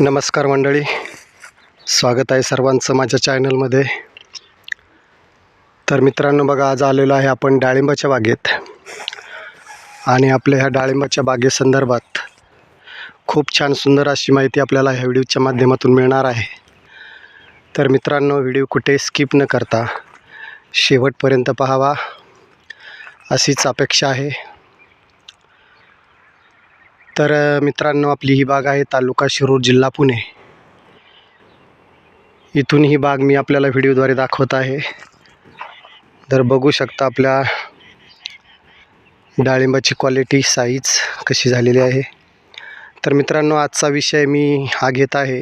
नमस्कार मंडळी. स्वागत आहे सर्वांचं माझ्या चॅनलमध्ये. तर मित्रांनो बघा आज आलेलो आहे आपण डाळिंबाच्या बागेत. आणि आपल्या ह्या डाळिंबाच्या बागेसंदर्भात खूप छान सुंदर अशी माहिती आपल्याला ह्या व्हिडिओच्या माध्यमातून मिळणार आहे. तर मित्रांनो व्हिडिओ कुठे स्किप न करता शेवटपर्यंत पाहावा. अशीच अपेक्षा आहे. तर मित्रांनो आपली ही बाग आहे तालुका शिरूर जिल्हा पुणे. इथून ही बाग मी आपल्याला व्हिडिओद्वारे दाखवत आहे. तर बघू शकता आपल्या डाळिंबाची क्वालिटी साईज कशी झालेली आहे. तर मित्रांनो आजचा विषय मी हा घेत आहे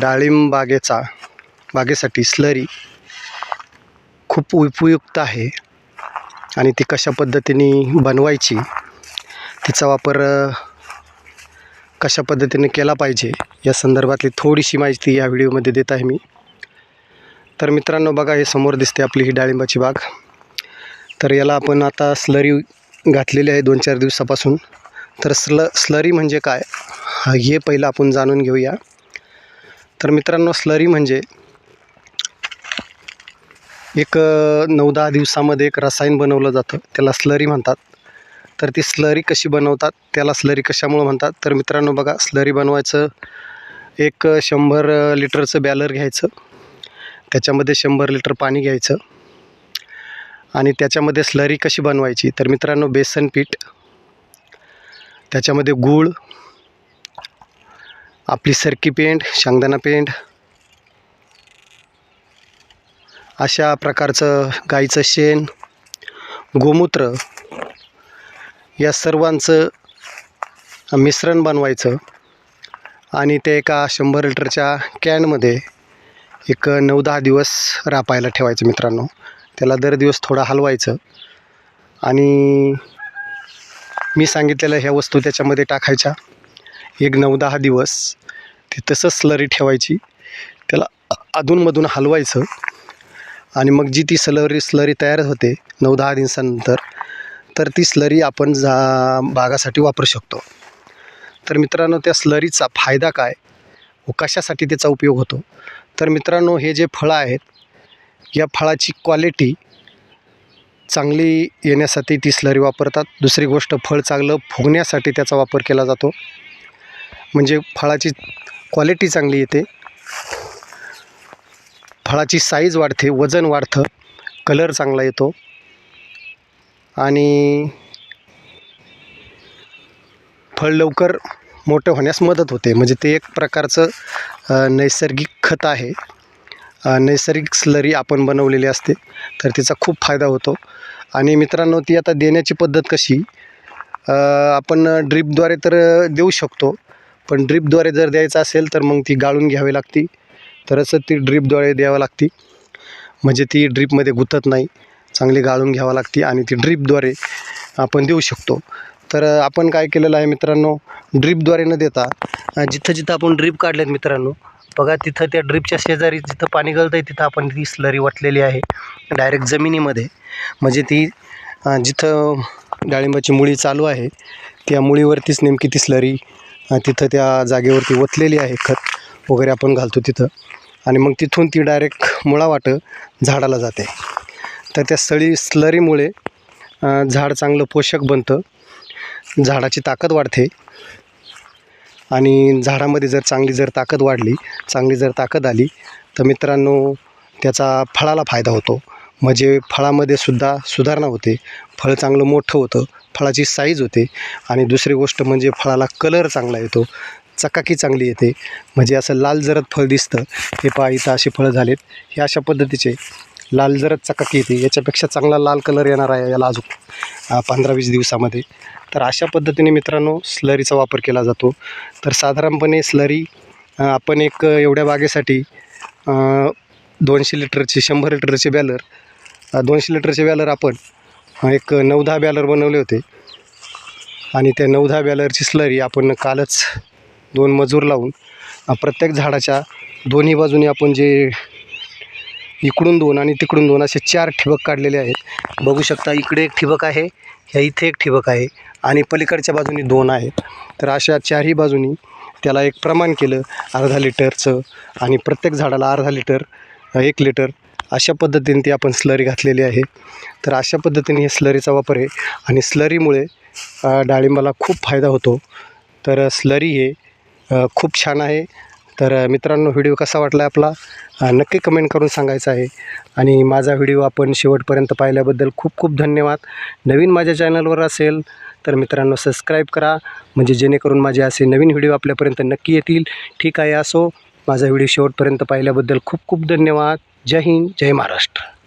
डाळिंब बागेचा बागेसाठी स्लरी खूप उपयुक्त आहे आणि ती कशा पद्धतीने बनवायची तिचा वापर कशा पद्धतीने केला पाहिजे या संदर्भातली थोडीशी माहिती या व्हिडिओमध्ये देत आहे मी. तर मित्रांनो बघा हे समोर दिसते आपली ही डाळिंबाची बाग. तर याला आपण आता स्लरी घातलेली आहे दोन चार दिवसापासून. तर स्ल स्लरी म्हणजे काय? हा, हे पहिलं आपण जाणून घेऊया. तर मित्रांनो स्लरी म्हणजे एक नऊ दहा दिवसामध्ये एक रसायन बनवलं जातं. त्याला स्लरी म्हणतात. तर ती स्लरी कशी बनवतात त्याला स्लरी कशामुळं म्हणतात? तर मित्रांनो बघा स्लरी बनवायचं एक शंभर लिटरचं बॅलर घ्यायचं त्याच्यामध्ये शंभर लिटर पाणी घ्यायचं आणि त्याच्यामध्ये स्लरी कशी बनवायची? तर मित्रांनो बेसन पीठ त्याच्यामध्ये गूळ आपली सरकी पेंट शेंगदाणा पेंट अशा प्रकारचं गाईचं शेण गोमूत्र या सर्वांचं मिश्रण बनवायचं आणि ते एका शंभर लिटरच्या कॅनमध्ये एक नऊ दहा दिवस रापायला ठेवायचं मित्रांनो. त्याला दर दिवस थोडं हलवायचं आणि मी सांगितलेल्या ह्या वस्तू त्याच्यामध्ये टाकायच्या. एक नऊ दहा दिवस ती तसंच स्लरी ठेवायची. त्याला अधूनमधून हलवायचं आणि मग जी ती स्लरी स्लरी तयार होते नऊ दहा दिवसानंतर तर ती स्लरी आपण जा बागासाठी वापरू शकतो. तर मित्रांनो त्या स्लरीचा फायदा काय? व कशासाठी त्याचा उपयोग होतो? तर मित्रांनो हे जे फळं आहेत या फळाची क्वालिटी चांगली येण्यासाठी ती स्लरी वापरतात. दुसरी गोष्ट फळ चांगलं फुगण्यासाठी त्याचा वापर केला जातो. म्हणजे फळाची क्वालिटी चांगली येते. फळाची साईज वाढते वजन वाढतं कलर चांगला येतो. आणि फळ लवकर मोठं होण्यास मदत होते. म्हणजे ते एक प्रकारचं नैसर्गिक खत आहे. नैसर्गिक स्लरी आपण बनवलेली असते तर तिचा खूप फायदा होतो. आणि मित्रांनो ती आता देण्याची पद्धत कशी? आपण ड्रीपद्वारे तर देऊ शकतो पण ड्रीपद्वारे जर द्यायचं असेल तर मग ती गाळून घ्यावी लागती. तरच ती ड्रीपद्वारे द्यावं लागती. म्हणजे ती ड्रीपमध्ये गुंतत नाही. चांगली गाळून घ्यावं लागते आणि ती ड्रीपद्वारे आपण देऊ शकतो. तर आपण काय केलेलं आहे मित्रांनो ड्रीपद्वारे न देता जिथं जिथं आपण ड्रीप काढलेत मित्रांनो बघा तिथं त्या ड्रीपच्या शेजारी जिथं पाणी गळतं आहे तिथं आपण ती स्लरी वाटलेली आहे डायरेक्ट जमिनीमध्ये. म्हणजे ती जिथं डाळिंबाची मुळी चालू आहे त्या मुळीवरतीच नेमकी ती स्लरी तिथं त्या जागेवरती ओतलेली आहे खत वगैरे आपण घालतो तिथं. आणि मग तिथून ती डायरेक्ट मुळावाटं झाडाला जाते. तर त्या सळी स्लरीमुळे झाड चांगलं पोषक बनतं. झाडाची ताकद वाढते. आणि झाडामध्ये जर चांगली जर ताकद वाढली चांगली जर ताकद आली तर मित्रांनो त्याचा फळाला फायदा होतो. म्हणजे फळामध्ये सुद्धा सुधारणा होते. फळ चांगलं मोठं होतं फळाची साईज होते. आणि दुसरी गोष्ट म्हणजे फळाला कलर चांगला येतो. चकाकी चांगली येते. म्हणजे असं लाल जरद फळ दिसतं. हे पहा इथं अशी फळं झालेत. हे अशा पद्धतीचे लाल जरद चकाकी येते. याच्यापेक्षा चांगला लाल कलर येणार आहे याला अजून पंधरा वीस दिवसामध्ये. तर अशा पद्धतीने मित्रांनो स्लरीचा वापर केला जातो. तर साधारणपणे स्लरी आपण एक एवढ्या बागेसाठी दोनशे लिटरचे शंभर लिटरचे बॅलर दोनशे लिटरचे बॅलर आपण एक नऊ दहा बॅलर बनवले होते. आणि त्या नऊ दहा बॅलरची स्लरी आपण कालच दोन मजूर लावून प्रत्येक झाडाच्या दोन्ही बाजूने आपण जे इकडून दोन आणि तिकडून दोन असे चार ठिबक काढलेले आहेत. बघू शकता इकडे एक ठिबक आहे ह्या इथे एक ठिबक आहे आणि पलीकडच्या बाजूनी दोन आहेत. तर अशा चारही बाजूनी त्याला एक प्रमाण केलं अर्धा लिटरचं आणि प्रत्येक झाडाला अर्धा लिटर एक लिटर अशा पद्धतीने ती आपण स्लरी घातलेली आहे. तर अशा पद्धतीने हे स्लरीचा वापर आहे आणि स्लरीमुळे डाळिंबाला खूप फायदा होतो. तर स्लरी हे खूप छान आहे तर मित्रांनो व्हिडिओ कसा वाटला आपला? नक्की कमेंट करून सांगायचं आहे. आणि माझा व्हिडिओ आपण शेवटपर्यंत पाहिल्याबद्दल खूप खूप धन्यवाद. नवीन माझ्या चॅनलवर असेल तर मित्रांनो सबस्क्राईब करा. म्हणजे जेणेकरून माझे असे नवीन व्हिडिओ आपल्यापर्यंत नक्की येतील. ठीक आहे असो. माझा व्हिडिओ शेवटपर्यंत पाहिल्याबद्दल खूप खूप धन्यवाद. जय हिंद जय महाराष्ट्र.